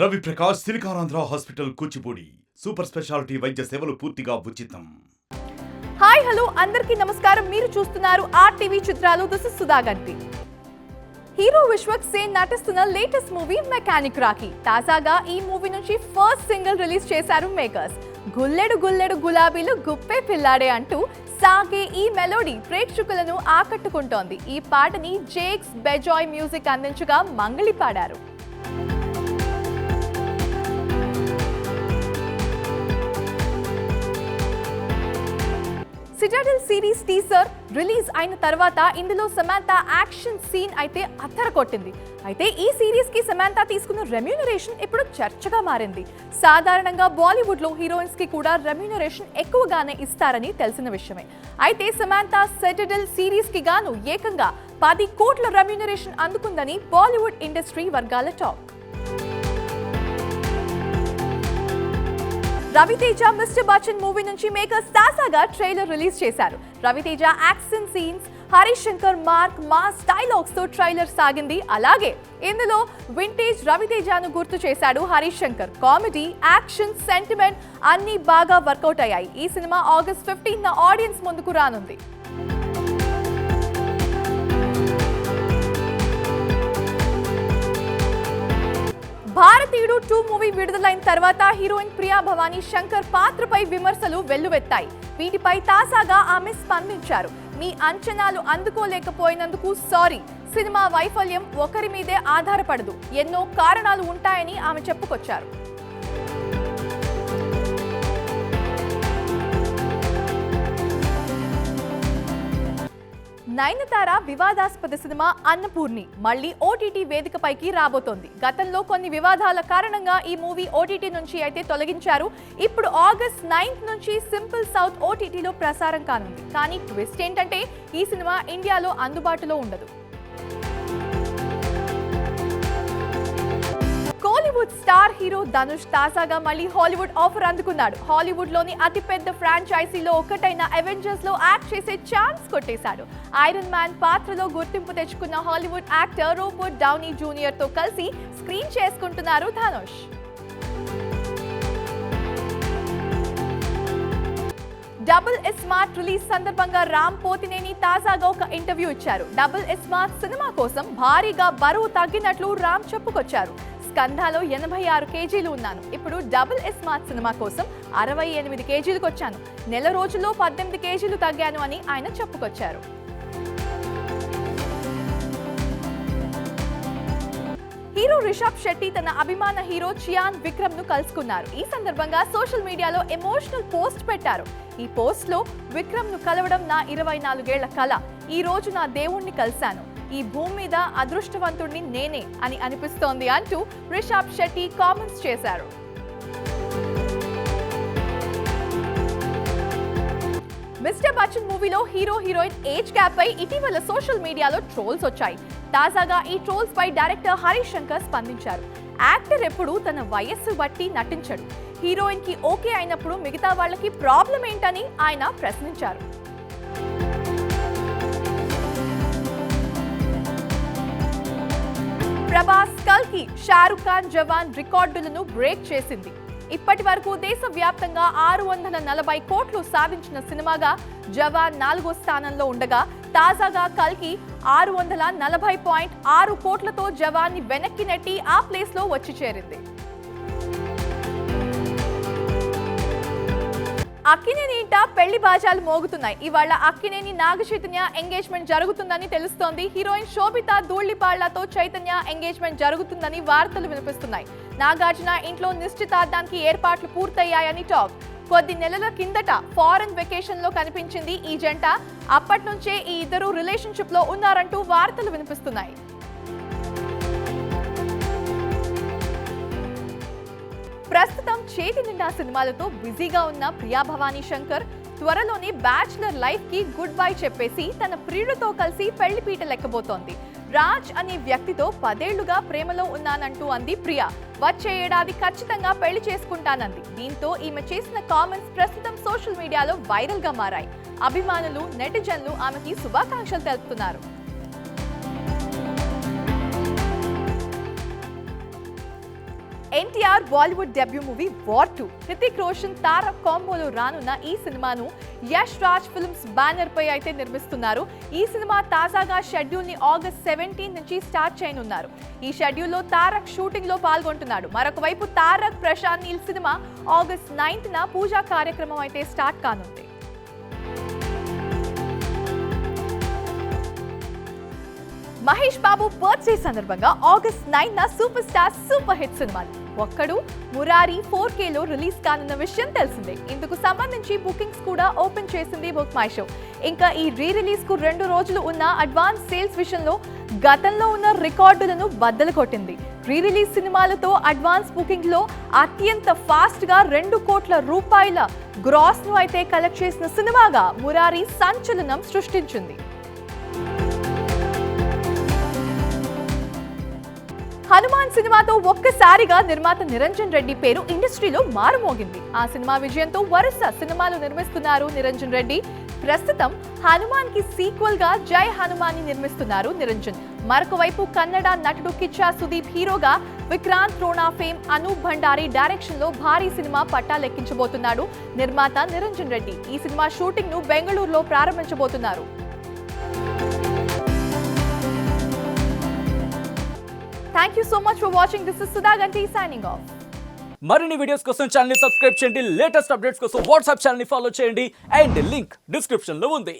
Ravi Prakash Siliconandhra hospital Kuchipudi super speciality వైద్య సేవలు పూర్తిగా ఉచితం. హాయ్ హలో అందరికీ నమస్కారం. మీరు చూస్తున్నారు ఆర్టీవీ చిత్రాలు. This is Sudhaganti hero Vishwak Sen నటిస్తున్న లేటెస్ట్ మూవీ మెకానిక్ రాకీ తాజాగా ఈ మూవీ నుంచి ఫస్ట్ సింగిల్ రిలీజ్ చేశారు మేకర్స్. గుల్లెడు గుల్లెడు గులాబీలు గుప్పే పిల్లాడే అంటూ సాగే ఈ మెలోడీ ప్రేక్షకులను ఆకట్టుకుంటోంది. ఈ పాటని జేక్స్ బెజాయ్ మ్యూజిక్ అందించగా మంగళి పాడారు. సిటాడెల్ సిరీస్ టీజర్ రిలీజ్ అయిన తర్వాత ఇందులో సమాంత యాక్షన్ సీన్ అయితే అత్తర కొట్టింది అయితే ఈ సిరీస్కి సమాంత తీసుకున్న రెమ్యూనరేషన్ ఇప్పుడు చర్చగా మారింది. సాధారణంగా బాలీవుడ్లో హీరోయిన్స్కి కూడా రెమ్యూనరేషన్ ఎక్కువగానే ఇస్తారని తెలిసిన విషయమే. అయితే సమాంత సెటడెల్ సిరీస్కి గాను ఏకంగా పది కోట్ల రెమ్యూనరేషన్ అందుకుందని బాలీవుడ్ ఇండస్ట్రీ వర్గాల talk. Raviteja Mister Bachchan movie నుంచి మేకర్స్ తాజాగా ట్రైలర్ రిలీజ్ చేశారు. Raviteja action scenes Harish Shankar mark mass డైలాగ్స్తో trailer సాగింది. అలాగే ఇందులో వింటేజ్ రవితేజను గుర్తు చేశాడు Harish Shankar. Comedy action sentiment అన్ని బాగా వర్కౌట్ అయ్యాయి. ఈ సినిమా ఆగస్ట్ ఫిఫ్టీన్ ఆడియన్స్ ముందుకు రానుంది. టూ మూవీ విడుదలైన తర్వాత హీరోయిన్ ప్రియా భవానీ శంకర్ పాత్రపై విమర్శలు వెల్లువెత్తాయి. వీటిపై తాజాగా ఆమె స్పందించారు. మీ అంచనాలు అందుకోలేకపోయినందుకు సారీ. సినిమా వైఫల్యం ఒకరి మీదే ఆధారపడదు. ఎన్నో కారణాలు ఉంటాయని ఆమె చెప్పుకొచ్చారు. నయనతార వివాదాస్పద సినిమా అన్నపూర్ణి మళ్ళీ ఓటీటీ వేదికపైకి రాబోతోంది. గతంలో కొన్ని వివాదాల కారణంగా ఈ మూవీ ఓటీటీ నుంచి అయితే తొలగించారు. ఇప్పుడు ఆగస్ట్ నైన్త్ నుంచి సింపుల్ సౌత్ ఓటీటీలో ప్రసారం కానుంది. కానీ ట్విస్ట్ ఏంటంటే ఈ సినిమా ఇండియాలో అందుబాటులో ఉండదు. బాలీవుడ్ స్టార్ హీరో ధనుష్ తాజాగా మళ్ళీ హాలీవుడ్ ఆఫర్ అందుకున్నాడు. హాలీవుడ్లోని అతిపెద్ద ఫ్రాంచైజీలో ఒకటైన అవెంజర్స్లో యాక్ట్ చేసే ఛాన్స్ కొట్టేశాడు. ఐరన్ మ్యాన్ పాత్రలో గుర్తింపు తెచ్చుకున్న హాలీవుడ్ యాక్టర్ రోబోట్ డౌనీ జూనియర్తో కలిసి స్క్రీన్ చేసుకుంటున్నారు ధనుష్ డబుల్ స్మార్ట్ రిలీజ్ సందర్భంగా రామ్ పోతినేని తాజాగా ఒక ఇంటర్వ్యూ ఇచ్చారు. డబుల్ స్మార్ట్ సినిమా కోసం భారీగా బరువు తగ్గినట్లు రామ్ చెప్పుకొచ్చారు. కంధాలో ఎనభై ఆరు కేజీలు ఉన్నాను. ఇప్పుడు డబుల్ స్మార్ట్ సినిమా కోసం అరవై ఎనిమిది కేజీలకు వచ్చాను. నెల రోజుల్లో పద్దెనిమిది కేజీలు తగ్గాను అని ఆయన చెప్పుకొచ్చారు. హీరో రిషబ్ శెట్టి తన అభిమాన హీరో చియాన్ విక్రమ్ను కలుసుకున్నారు. ఈ సందర్భంగా సోషల్ మీడియాలో ఎమోషనల్ పోస్ట్ పెట్టారు. ఈ పోస్ట్లో విక్రమ్ను కలవడం నా ఇరవై నాలుగేళ్ళ కళ ఈ రోజు నా దేవుణ్ణి కలిశాను. ఈ భూమి మీద అదృష్టవంతుడిని నేనే అని అనిపిస్తోంది అంటూ రిషబ్ శెట్టి కామెంట్స్ చేశారు. మిస్టర్ బచ్చన్ మూవీలో హీరో హీరోయిన్ ఏజ్ గ్యాప్ పై ఇటీవల సోషల్ మీడియాలో ట్రోల్స్ వచ్చాయి. తాజాగా ఈ ట్రోల్స్ పై డైరెక్టర్ హరీష్ శంకర్ స్పందించారు. యాక్టర్ ఎప్పుడు తన వయస్సు బట్టి నటించడు. హీరోయిన్కి ఓకే అయినప్పుడు మిగతా వాళ్ళకి ప్రాబ్లం ఏంటని ఆయన ప్రశ్నించారు. ప్రభాస్ కల్కి షారుఖ్ ఖాన్ జవాన్ రికార్డులను బ్రేక్ చేసింది. ఇప్పటి వరకు దేశవ్యాప్తంగా ఆరు వందల నలభై కోట్లు సాధించిన సినిమాగా జవాన్ నాలుగో స్థానంలో ఉండగా తాజాగా కల్కి ఆరు వందల నలభై పాయింట్ ఆరు కోట్లతో జవాన్ని వెనక్కి నెట్టి ఆ ప్లేస్లో వచ్చి చేరింది. అక్కినేని ఇంట పెళ్ళి బాజాలు మోగుతున్నాయి. ఇవాళ అక్కినేని నాగ చైతన్య ఎంగేజ్మెంట్ జరుగుతుందని తెలుస్తోంది. హీరోయిన్ శోభిత ధూళిపాళ్ళతో చైతన్య ఎంగేజ్మెంట్ జరుగుతుందని వార్తలు వినిపిస్తున్నాయి. నాగార్జున ఇంట్లో నిశ్చితార్థానికి ఏర్పాట్లు పూర్తయ్యాయని టాక్. కొద్ది నెలల కిందట ఫారెన్ వెకేషన్లో కనిపించింది ఈ జంట. అప్పటి నుంచే ఈ ఇద్దరు రిలేషన్షిప్లో ఉన్నారంటూ వార్తలు వినిపిస్తున్నాయి. ప్రస్తుతం చేతి నిండా సినిమాలతో బిజీగా ఉన్న ప్రియా భవానీ శంకర్ త్వరలోనే బ్యాచులర్ లైఫ్కి గుడ్ బై చెప్పేసి తన ప్రియుడితో కలిసి పెళ్ళి పీట లెక్కబోతోంది. రాజ్ అనే వ్యక్తితో పదేళ్ళుగా ప్రేమలో ఉన్నానంటూ అంది ప్రియా. వచ్చే ఏడాది ఖచ్చితంగా పెళ్ళి చేసుకుంటానంది. దీంతో ఈమె చేసిన కామెంట్స్ ప్రస్తుతం సోషల్ మీడియాలో వైరల్గా మారాయి. అభిమానులు నెటిజన్లు ఆమెకి శుభాకాంక్షలు తెలుపుతున్నారు. NTR Bollywood debut movie war two. Hrithik Roshan Tarak కాంబోలో రానున్న ఈ సినిమాను యష్ రాజ్ ఫిల్మ్స్ బ్యానర్ పై అయితే నిర్మిస్తున్నారు. ఈ సినిమా తాజాగా షెడ్యూల్ని ఆగస్ట్ సెవెంటీన్ నుంచి స్టార్ట్ చేయనున్నారు. ఈ షెడ్యూల్లో తారక్ షూటింగ్లో పాల్గొంటున్నాడు. మరొక వైపు తారక్ ప్రశాంత్ నీల్ సినిమా ఆగస్ట్ నైన్త్ న పూజా కార్యక్రమం అయితే స్టార్ట్ కానుంది. మహేష్ బాబు బర్త్డే సందర్భంగా ఆగస్ట్ నైన్ న సూపర్ స్టార్ సూపర్ హిట్ సినిమాలు. ఒక్కడు మురారి ఫోర్ కేలో రిలీజ్ కానున్న విషయం తెలిసిందే. ఇందుకు సంబంధించి బుకింగ్స్ కూడా ఓపెన్ చేసింది బుక్ మై షో ఇంకా ఈ రీ రిలీజ్కు రెండు రోజులు ఉన్న అడ్వాన్స్ సేల్స్ విషయంలో గతంలో ఉన్న రికార్డులను బద్దలు కొట్టింది. రీ రిలీజ్ సినిమాలతో అడ్వాన్స్ బుకింగ్లో అత్యంత ఫాస్ట్గా రెండు కోట్ల రూపాయల గ్రాస్ను అయితే కలెక్ట్ చేసిన సినిమాగా మురారి సంచలనం సృష్టించింది. హనుమాన్ సినిమాతో ఒక్కసారిగా నిర్మాత నిరంజన్ రెడ్డి పేరు ఇండస్ట్రీలో మారుమోగింది. ఆ సినిమా విజయంతో వరుస సినిమాలు నిర్మిస్తున్నారు నిరంజన్ రెడ్డి. ప్రస్తుతం హనుమాన్కి సీక్వెల్గా జై హనుమాన్ని నిర్మిస్తున్నారు నిరంజన్. మరొక వైపు కన్నడ నటుడు కిచ్చా సుదీప్ హీరోగా విక్రాంత్ రోణా ఫేమ్ అనూప్ భండారి డైరెక్షన్లో భారీ సినిమా పట్టాలెక్కించబోతున్నాడు నిర్మాత నిరంజన్ రెడ్డి. ఈ సినిమా షూటింగ్ను బెంగళూరులో ప్రారంభించబోతున్నారు. Thank you so much for watching this is Sudha Ganti signing off మరిన్ని వీడియోస్ కోసం ఛానల్ సబ్స్క్రైబ్ చేయండి. లేటెస్ట్ అప్డేట్స్ కోసం వాట్సాప్ ఛానల్ ఫాలో చేయండి. అండ్ లింక్ డిస్క్రిప్షన్లో ఉంది.